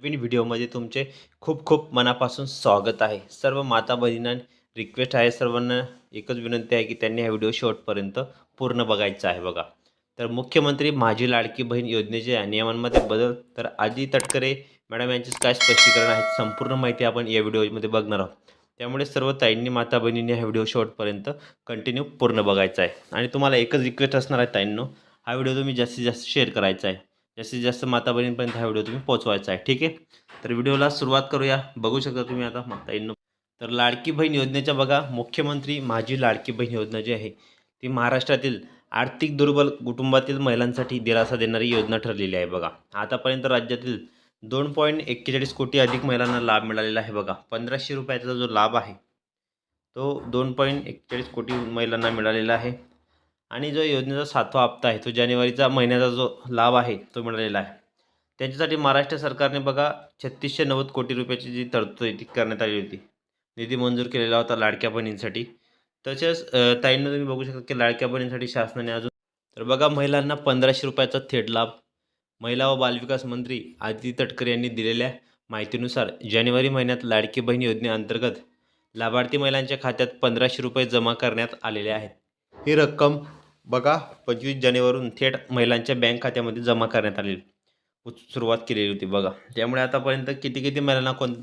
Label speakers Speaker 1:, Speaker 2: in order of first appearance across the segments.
Speaker 1: नवीन व्हिडिओमध्ये तुमचे खूप खूप मनापासून स्वागत आहे. सर्व माता बहिणींना रिक्वेस्ट आहे. सर्वांना एकच विनंती आहे की त्यांनी हा व्हिडिओ शेवटपर्यंत पूर्ण बघायचा आहे बघा. तर मुख्यमंत्री माझी लाडकी बहीण योजनेच्या नियमांमध्ये बदल तर आधी तटकरे मॅडम यांचे काय स्पष्टीकरण आहे संपूर्ण माहिती आपण या व्हिडिओमध्ये बघणार आहोत. त्यामुळे सर्व ताईंनी माता बहिणींनी हा व्हिडिओ शेवटपर्यंत कंटिन्यू पूर्ण बघायचा आहे. आणि तुम्हाला एकच रिक्वेस्ट असणार आहे ताईंनो हा व्हिडिओ तुम्ही जास्तीत जास्त शेअर करायचा आहे. जास्तीत जास्त माता बहिणींपर्यंत हा व्हिडिओ तुम्ही पोहोचवायचा आहे ठीक आहे? तर व्हिडिओला सुरुवात करूया. बघू शकता तुम्ही आता माताईंनो तर लाडकी बहीण योजनेच्या बघा मुख्यमंत्री माझी लाडकी बहीण योजना जी आहे ती महाराष्ट्रातील आर्थिक दुर्बल कुटुंबातील महिलांसाठी दिलासा देणारी योजना ठरलेली आहे बघा. आतापर्यंत राज्यातील दोन पॉईंट एक्केचाळीस कोटी अधिक महिलांना लाभ मिळालेला आहे बघा. पंधराशे रुपयाचा जो लाभ आहे तो दोन पॉईंट एक्केचाळीस कोटी महिलांना मिळालेला आहे. आणि जो योजनेचा सातवा हप्ता आहे तो जानेवारीचा महिन्याचा जो लाभ आहे तो मिळालेला आहे. त्यांच्यासाठी महाराष्ट्र सरकारने बघा छत्तीसशे नव्वद कोटी रुपयाची जी तरतूद आहे ती करण्यात आली होती. निधी मंजूर केलेला होता लाडक्या बहिणींसाठी. तसेच ताईंना तुम्ही बघू शकता की लाडक्या बहिणींसाठी शासनाने अजून तर बघा महिलांना पंधराशे रुपयाचा थेट लाभ. महिला व बालविकास मंत्री आदिती तटकरे यांनी दिलेल्या माहितीनुसार जानेवारी महिन्यात लाडकी बहीण योजनेअंतर्गत लाभार्थी महिलांच्या खात्यात पंधराशे रुपये जमा करण्यात आलेले आहेत. ही रक्कम बघा पंचवीस जानेवारीवरून थेट महिलांच्या बँक खात्यामध्ये जमा करण्यात आलेली सुरुवात केलेली होती बघा. त्यामुळे आतापर्यंत किती किती महिलांना कोण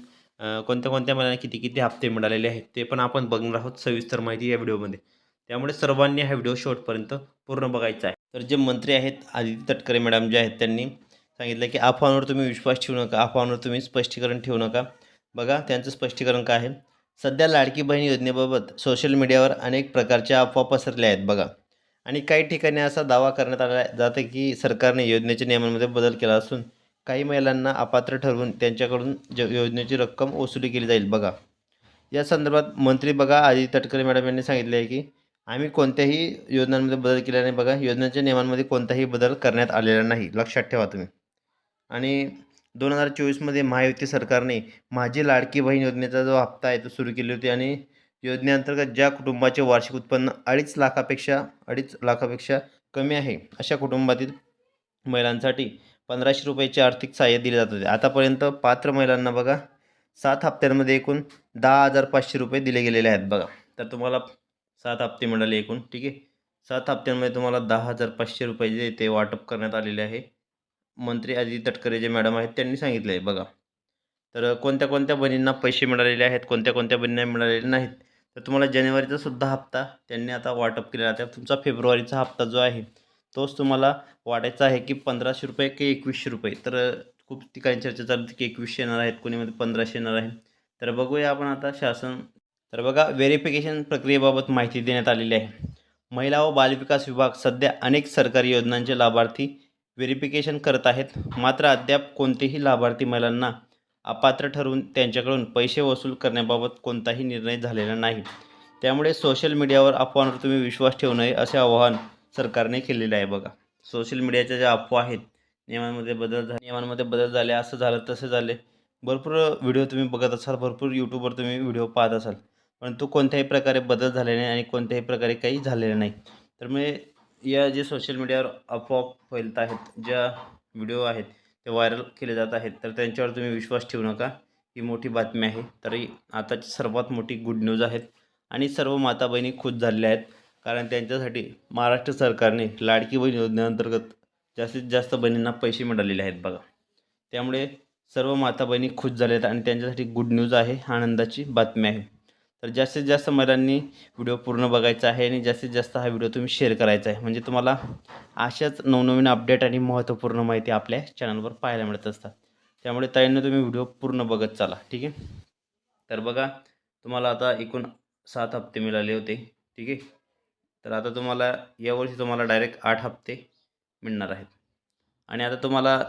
Speaker 1: कोणत्या कोणत्या महिलांना किती किती हप्ते मिळालेले आहेत ते पण आपण बघणार आहोत सविस्तर माहिती या व्हिडिओमध्ये. त्यामुळे सर्वांनी हा व्हिडिओ शेवटपर्यंत पूर्ण बघायचा आहे. तर जे मंत्री आहेत आदित्य तटकरे मॅडम जे आहेत त्यांनी सांगितलं की अफवांवर तुम्ही विश्वास ठेवू नका अफवांवर तुम्ही स्पष्टीकरण ठेवू नका. बघा त्यांचं स्पष्टीकरण काय आहे? सध्या लाडकी बहीण योजनेबाबत सोशल मीडियावर अनेक प्रकारच्या अफवा पसरल्या आहेत बघा. आणि काही ठिकाणी असा दावा करण्यात आला जातं की सरकारने योजनेच्या नियमांमध्ये बदल केला असून काही महिलांना अपात्र ठरवून त्यांच्याकडून ज योजनेची रक्कम वसुली केली जाईल. बघा या संदर्भात मंत्री बघा आदित्य तटकरे मॅडम यांनी सांगितले आहे की आम्ही कोणत्याही योजनांमध्ये बदल केला नाही. बघा योजनेच्या नियमांमध्ये कोणताही बदल करण्यात आलेला नाही. लक्षात ठेवा तुम्ही. आणि दोन हजार चोवीसमध्ये महायुती सरकारने माझी लाडकी बहीण योजनेचा जो हप्ता आहे तो सुरू केली होती आणि योजनेअंतर्गत ज्या कुटुंबाचे वार्षिक उत्पन्न अडीच लाखापेक्षा अडीच लाखापेक्षा कमी आहे अशा कुटुंबातील महिलांसाठी पंधराशे रुपयाचे आर्थिक सहाय्य दिले जात होते. आतापर्यंत पात्र महिलांना बघा सात हप्त्यांमध्ये एकूण दहा हजार पाचशे रुपये दिले गेलेले आहेत बघा. तर तुम्हाला सात हप्ते मिळाले एकूण ठीक आहे? सात हप्त्यांमध्ये तुम्हाला दहा हजार पाचशे रुपये जे ते वाटप करण्यात आलेले आहे. मंत्री आदित्य तटकरे जे मॅडम आहेत त्यांनी सांगितले आहे बघा. तर कोणत्या कोणत्या बहिणींना पैसे मिळालेले आहेत कोणत्या कोणत्या बहिणींना मिळालेले नाहीत? तर तुम्हाला जानेवारीचा सुद्धा हप्ता त्यांनी आता वाटप केलेला आहे. तुमचा फेब्रुवारीचा हप्ता जो आहे तोच तुम्हाला वाटायचा आहे की पंधराशे रुपये की एकवीसशे रुपये. तर खूप ठिकाणी चर्चा चालू होती की एकवीसशे येणार आहेत कोणीमध्ये पंधराशे येणार आहे. तर बघूया आपण आता शासन तर बघा व्हेरिफिकेशन प्रक्रियेबाबत माहिती देण्यात आलेली आहे. महिला व बालविकास विभाग सध्या अनेक सरकारी योजनांचे लाभार्थी व्हेरिफिकेशन करत आहेत. मात्र अद्याप कोणतेही लाभार्थी महिलांना अपात्र ठरवून त्यांच्याकडून पैसे वसूल करण्याबाबत कोणताही निर्णय झालेला नाही. त्यामुळे सोशल मीडियावर अफवांवर तुम्ही विश्वास ठेवू नये असे आवाहन सरकारने केलेलं आहे बघा. सोशल मीडियाच्या ज्या अफवा आहेत नियमांमध्ये बदल झाले नियमांमध्ये बदल झाले असं झालं तसं झाले. भरपूर व्हिडिओ तुम्ही बघत असाल भरपूर यूट्यूबवर तुम्ही व्हिडिओ पाहत असाल. परंतु कोणत्याही प्रकारे बदल झाले नाही आणि कोणत्याही प्रकारे काही झालेलं नाही. तर मी या जे सोशल मीडियावर अफवा फैलत आहेत ज्या व्हिडिओ आहेत ते व्हायरल केले जात आहेत. तर त्यांच्यावर तुम्ही विश्वास ठेवू नका. ही मोठी बातमी आहे. तरी आताची सर्वात मोठी गुड न्यूज आहेत. आणि सर्व माता बहिणी खुश झालेल्या आहेत. कारण त्यांच्यासाठी महाराष्ट्र सरकारने लाडकी बहीण योजनेअंतर्गत जास्तीत जास्त बहिणींना पैसे मिळालेले आहेत बघा. त्यामुळे सर्व माता बहिणी खुश झाल्या आहेत आणि त्यांच्यासाठी गुड न्यूज आहे. आनंदाची बातमी आहे. तर जास्तीत जास्त महिलांनी व्हिडिओ पूर्ण बघायचा आहे आणि जास्तीत जास्त हा व्हिडिओ तुम्ही शेअर करायचा आहे. म्हणजे तुम्हाला अशाच नवनवीन अपडेट आणि महत्त्वपूर्ण माहिती आपल्या चॅनलवर पाहायला मिळत असतात. त्यामुळे ताईंना तुम्ही व्हिडिओ पूर्ण बघत चाला ठीक आहे? तर बघा तुम्हाला आता एकूण सात हप्ते मिळाले होते ठीक आहे? तर आता तुम्हाला यावर्षी तुम्हाला डायरेक्ट आठ हप्ते मिळणार आहेत. आणि आता तुम्हाला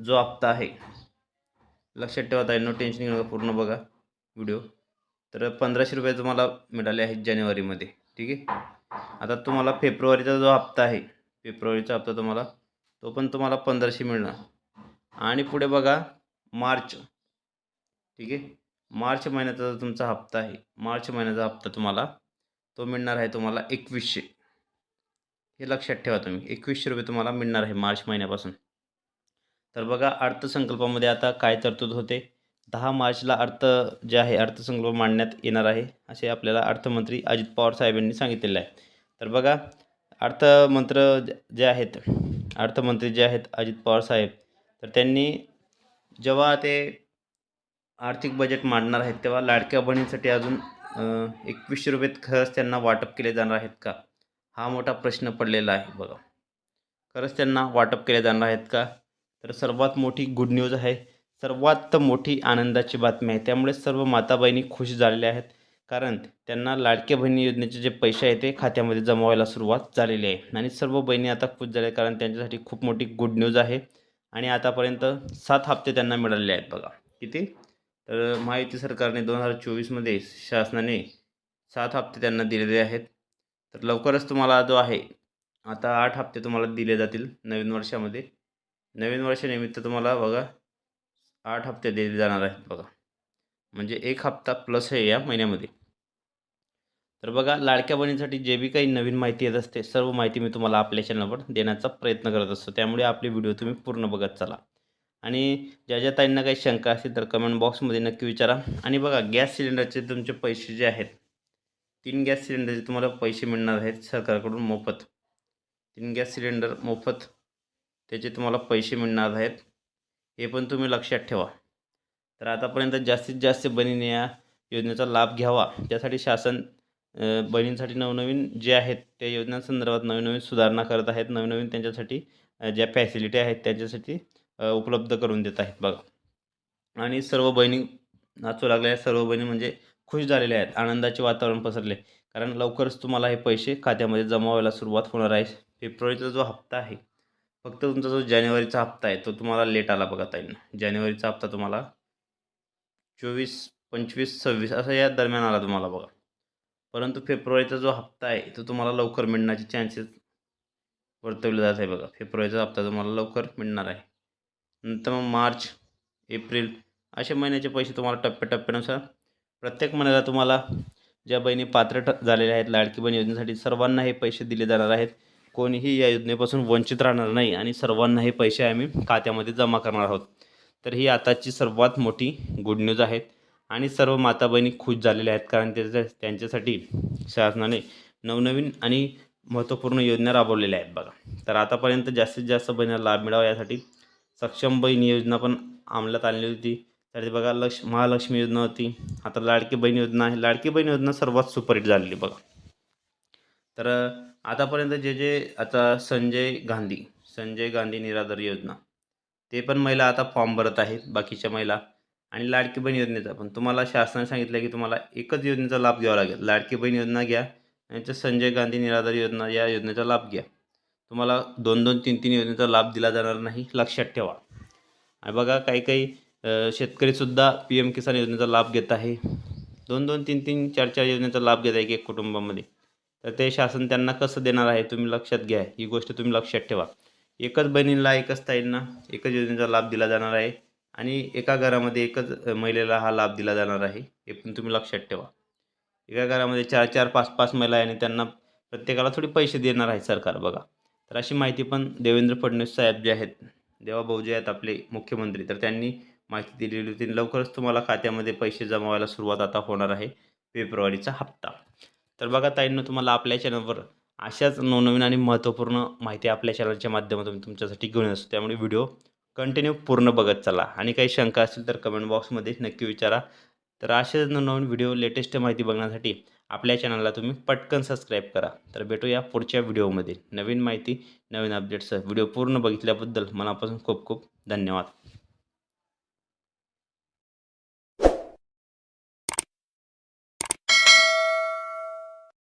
Speaker 1: जो हप्ता आहे लक्षात ठेवा ताई टेन्शन घेऊ पूर्ण बघा व्हिडिओ. तर पंधराशे रुपये तुम्हाला मिळाले आहेत जानेवारीमध्ये ठीक आहे? आता तुम्हाला फेब्रुवारीचा जो हप्ता आहे फेब्रुवारीचा हप्ता तुम्हाला तो पण तुम्हाला पंधराशे मिळणार. आणि पुढे बघा मार्च ठीक आहे? मार्च महिन्याचा जो तुमचा हप्ता आहे मार्च महिन्याचा हप्ता तुम्हाला तो मिळणार आहे तुम्हाला एकवीसशे. हे लक्षात ठेवा तुम्ही एकवीसशे रुपये तुम्हाला मिळणार आहे मार्च महिन्यापासून. तर बघा अर्थसंकल्पामध्ये आता काय तरतूद होते? दहा मार्चला अर्थ जे आहे अर्थसंकल्प मांडण्यात येणार आहे असे आपल्याला अर्थमंत्री अजित पवार साहेबांनी सांगितलेलं आहे. तर बघा अर्थमंत्र ज- जे आहेत अर्थमंत्री जे आहेत अजित पवार साहेब तर त्यांनी जेव्हा ते आर्थिक बजेट मांडणार आहेत तेव्हा लाडक्या बहिणींसाठी अजून एकवीसशे रुपये खरंच त्यांना वाटप केले जाणार आहेत का? हा मोठा प्रश्न पडलेला आहे बघा. खरंच त्यांना वाटप केले जाणार आहेत का? तर सर्वात मोठी गुड न्यूज आहे सर्वात मोठी आनंदाची बातमी आहे. त्यामुळे सर्व माता बहिणी खुश झालेल्या आहेत. कारण त्यांना लाडक्या बहिणी योजनेचे जे पैसे आहेत ते खात्यामध्ये जमा व्हायला सुरुवात झालेली आहे. आणि सर्व बहिणी आता खुश झाल्या आहेत कारण त्यांच्यासाठी खूप मोठी गुड न्यूज आहे. आणि आतापर्यंत सात हप्ते त्यांना मिळालेले आहेत बघा. किती? तर महायुती सरकारने दोन हजार चोवीसमध्ये शासनाने सात हप्ते त्यांना दिलेले आहेत. तर लवकरच तुम्हाला जो आहे आता आठ हप्ते तुम्हाला दिले जातील नवीन वर्षामध्ये. नवीन वर्षानिमित्त तुम्हाला बघा आठ हप्ते दिले जाणार आहेत बघा. म्हणजे एक हप्ता प्लस आहे या महिन्यामध्ये. तर बघा लाडक्या बहिणीसाठी जे बी काही नवीन माहिती येत असते सर्व माहिती मी तुम्हाला आपल्या चॅनलवर देण्याचा प्रयत्न करत असतो. त्यामुळे आपले व्हिडिओ तुम्ही पूर्ण बघत चला. आणि ज्या ज्या ताईंना काही शंका असतील तर कमेंट बॉक्समध्ये नक्की विचारा. आणि बघा गॅस सिलेंडरचे तुमचे पैसे जे आहेत तीन गॅस सिलेंडरचे तुम्हाला पैसे मिळणार आहेत सरकारकडून मोफत. तीन गॅस सिलेंडर मोफत त्याचे तुम्हाला पैसे मिळणार आहेत. हे पण तुम्ही लक्षात ठेवा. तर आतापर्यंत जास्तीत जास्त बहिणीने या योजनेचा लाभ घ्यावा. त्यासाठी शासन बहिणींसाठी नवनवीन जे आहेत त्या योजनांसंदर्भात नवीन नवीन सुधारणा करत आहेत. नवीन नवीन त्यांच्यासाठी ज्या फॅसिलिटी आहेत त्यांच्यासाठी उपलब्ध करून देत आहेत. बघा. आणि सर्व बहिणी नाचू लागल्या सर्व बहिणी म्हणजे खुश झालेल्या आहेत. आनंदाचे वातावरण पसरले. कारण लवकरच तुम्हाला हे पैसे खात्यामध्ये जमा व्हायला सुरुवात होणार आहे. फेब्रुवारीचा जो हप्ता आहे फक्त तुमचा जो जानेवारीचा हप्ता आहे तो तुम्हाला लेट आला बघा ताईंना. जानेवारीचा हप्ता तुम्हाला चोवीस पंचवीस सव्वीस असा या दरम्यान आला तुम्हाला बघा. परंतु फेब्रुवारीचा जो हप्ता आहे तो तुम्हाला लवकर मिळण्याचे चान्सेस वर्तवले जात आहे बघा. फेब्रुवारीचा हप्ता तुम्हाला लवकर मिळणार आहे. नंतर मग मार्च एप्रिल अशा महिन्याचे पैसे तुम्हाला टप्प्याटप्प्यानुसार प्रत्येक महिन्याला तुम्हाला ज्या बहिणी पात्र झालेल्या आहेत लाडकी बहीण योजनेसाठी सर्वांना हे पैसे दिले जाणार आहेत. कोणीही या योजनेपासून वंचित राहणार नाही आणि सर्वांना हे पैसे आम्ही खात्यामध्ये जमा करणार आहोत. तर ही आताची सर्वात मोठी गुड न्यूज आहेत आणि सर्व माता बहिणी खुश झालेल्या आहेत कारण त्याच्या त्यांच्यासाठी शासनाने नवनवीन आणि महत्त्वपूर्ण योजना राबवलेल्या आहेत बघा. तर आतापर्यंत जास्तीत जास्त बहिणीला लाभ मिळावा यासाठी सक्षम बहीण योजना पण अंमलात आणली होती. तर ते बघा लक्ष महालक्ष्मी योजना होती. आता लाडकी बहीण योजना आहे. लाडकी बहीण योजना सर्वात सुपरहिट झालेली बघा. तर आतापर्यंत जे जे आता संजय गांधी संजय गांधी निराधार योजना ते पण महिला आता फॉर्म भरत आहेत बाकीच्या महिला आणि लाडकी बहीण योजनेचा. पण तुम्हाला शासनाने सांगितलं की तुम्हाला एकच योजनेचा लाभ घ्यावा लागेल. लाडकी बहीण योजना घ्या आणि संजय गांधी निराधार योजना या योजनेचा लाभ घ्या. तुम्हाला दोन दोन तीन तीन योजनेचा लाभ दिला जाणार नाही लक्षात ठेवा. आणि बघा काही काही शेतकरीसुद्धा पी एम किसान योजनेचा लाभ घेत आहे. दोन दोन तीन तीन चार चार योजनेचा लाभ घेत आहे एक एक कुटुंबामध्ये. तर ते शासन त्यांना कसं देणार आहे तुम्ही लक्षात घ्या. ही गोष्ट तुम्ही लक्षात ठेवा. एकच बहिणीला एकच ताईंना एकच योजनेचा लाभ दिला जाणार आहे आणि एका घरामध्ये एकच महिलेला हा लाभ दिला जाणार आहे हे पण तुम्ही लक्षात ठेवा. एका घरामध्ये चार चार पाच पाच महिला आहे आणि त्यांना प्रत्येकाला थोडी पैसे देणार आहे सरकार बघा. तर अशी माहिती पण देवेंद्र फडणवीस साहेब जे आहेत देवाभाऊ जे आहेत आपले मुख्यमंत्री तर त्यांनी माहिती दिलेली होती. लवकरच तुम्हाला खात्यामध्ये पैसे जमा व्हायला सुरुवात आता होणार आहे फेब्रुवारीचा हप्ता. तर बघा ताईंनो तुम्हाला आपल्या चॅनलवर अशाच नवनवीन आणि महत्त्वपूर्ण माहिती आपल्या चॅनलच्या माध्यमातून तुमच्यासाठी घेऊन असतो. त्यामुळे व्हिडिओ कंटिन्यू पूर्ण बघत चला. आणि काही शंका असतील तर कमेंट बॉक्समध्ये नक्की विचारा. तर असेच नवनवीन व्हिडिओ लेटेस्ट माहिती बघण्यासाठी आपल्या चॅनलला तुम्ही पटकन सबस्क्राईब करा. तर भेटूया पुढच्या व्हिडिओमध्ये नवीन माहिती नवीन अपडेट्ससह व्हिडिओ पूर्ण बघितल्याबद्दल मनापासून खूप खूप धन्यवाद.